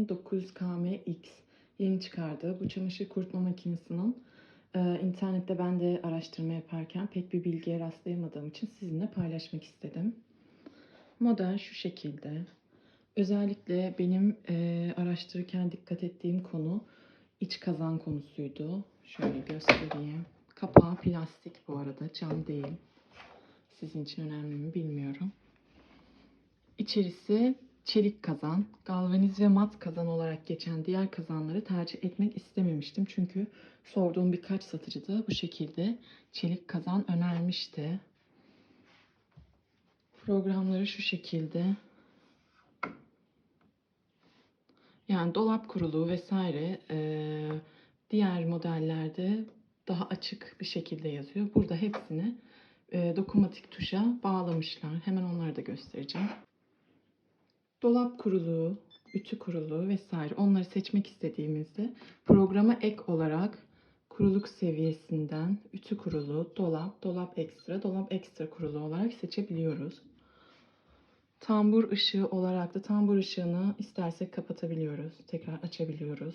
Epson'in 900KMX yeni çıkardığı bu çamaşır kurutma makinesinin e, internette ben de araştırma yaparken pek bir bilgiye rastlayamadığım için sizinle paylaşmak istedim. Model şu şekilde. Özellikle benim e, araştırırken dikkat ettiğim konu iç kazan konusuydu. Şöyle göstereyim. Kapağı plastik bu arada, cam değil. Sizin için önemli mi bilmiyorum. İçerisi çelik kazan, galvaniz ve mat kazan olarak geçen diğer kazanları tercih etmek istememiştim. Çünkü sorduğum birkaç satıcı da bu şekilde çelik kazan önermişti. Programları şu şekilde. Yani dolap kuruluğu vesaire eee, diğer modellerde daha açık bir şekilde yazıyor. Burada hepsini eee, dokunmatik tuşa bağlamışlar. Hemen onları da göstereceğim. Dolap kuruluğu, ütü kuruluğu vesaire onları seçmek istediğimizde programa ek olarak kuruluk seviyesinden ütü kuruluğu, dolap, dolap ekstra, dolap ekstra kuruluğu olarak seçebiliyoruz. Tambur ışığı olarak da tambur ışığını istersek kapatabiliyoruz. Tekrar açabiliyoruz.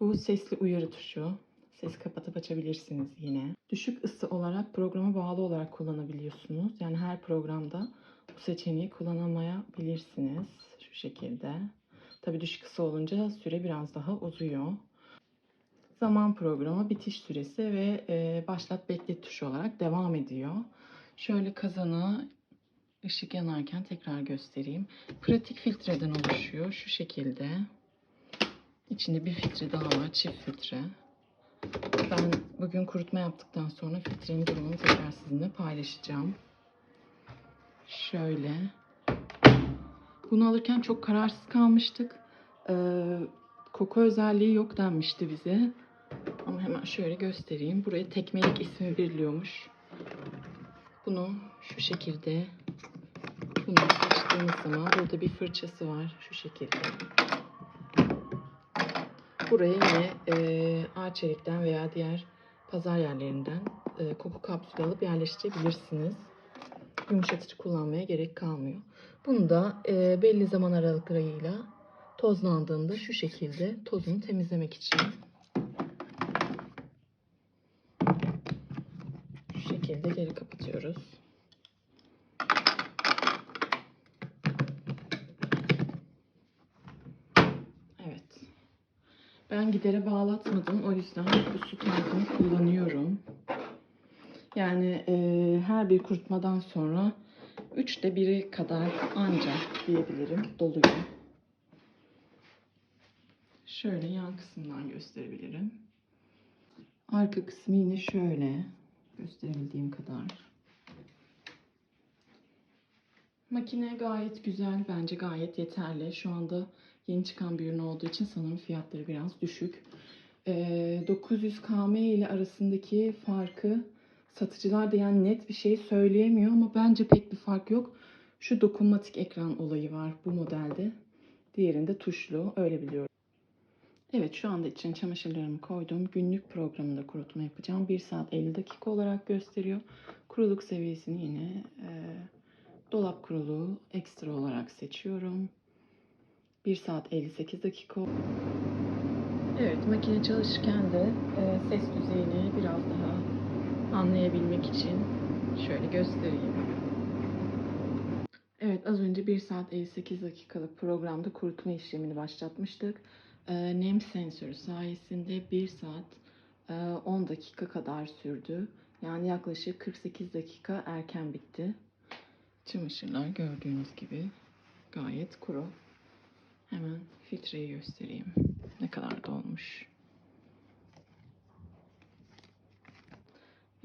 Bu sesli uyarı tuşu. Ses kapatıp açabilirsiniz yine. Düşük ısı olarak programa bağlı olarak kullanabiliyorsunuz. Yani her programda bu seçeneği kullanamayabilirsiniz. Şu şekilde. Tabii düşük ısı olunca süre biraz daha uzuyor. Zaman programı, bitiş süresi ve e, başlat beklet tuşu olarak devam ediyor. Şöyle kazanı ışık yanarken tekrar göstereyim. Pratik filtreden oluşuyor. Şu şekilde. İçinde bir filtre daha var. Çift filtre. Ben bugün kurutma yaptıktan sonra filtrenin durumunu tekrar sizinle paylaşacağım. Şöyle. Bunu alırken çok kararsız kalmıştık. Ee, koku özelliği yok denmişti bize. Ama hemen şöyle göstereyim. Buraya tekmelik ismi veriliyormuş. Bunu şu şekilde bunu açtığımız zaman burada bir fırçası var. Şu şekilde. Buraya yine e, ağaçelikten veya diğer pazar yerlerinden e, koku kapsülü alıp yerleştirebilirsiniz. Yumuşatıcı kullanmaya gerek kalmıyor. Bunu da e, belli zaman aralıklarıyla tozlandığında şu şekilde tozunu temizlemek için şu şekilde geri kapatıyoruz. Evet. Ben gidere bağlatmadım. O yüzden bu su tankını kullanıyorum. Yani e, her bir kurutmadan sonra üçte biri kadar ancak diyebilirim doluyor. Şöyle yan kısımdan gösterebilirim. Arka kısmı yine şöyle gösterebildiğim kadar. Makine gayet güzel. Bence gayet yeterli. Şu anda yeni çıkan bir ürün olduğu için sanırım fiyatları biraz düşük. Ee, 900 km ile arasındaki farkı satıcılar da yani net bir şey söyleyemiyor ama bence pek bir fark yok. Şu dokunmatik ekran olayı var bu modelde. Diğerinde tuşlu. Öyle biliyorum. Evet şu anda için çamaşırlarımı koydum. Günlük programında kurutma yapacağım. 1 saat 50 dakika olarak gösteriyor. Kuruluk seviyesini yine e, dolap kuruluğu ekstra olarak seçiyorum. 1 saat 58 dakika. Evet makine çalışırken de e, ses düzeyini biraz daha anlayabilmek için şöyle göstereyim. Evet az önce 1 saat 58 dakikalık programda kurutma işlemini başlatmıştık. E, nem sensörü sayesinde 1 saat e, 10 dakika kadar sürdü. Yani yaklaşık 48 dakika erken bitti. Çamaşırlar gördüğünüz gibi gayet kuru. Hemen filtreyi göstereyim. Ne kadar dolmuş.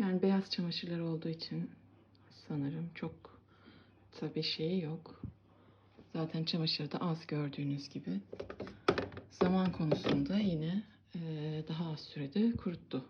Yani beyaz çamaşırlar olduğu için sanırım çok tabii şeyi yok. Zaten çamaşırı da az gördüğünüz gibi. Zaman konusunda yine daha az sürede kuruttu.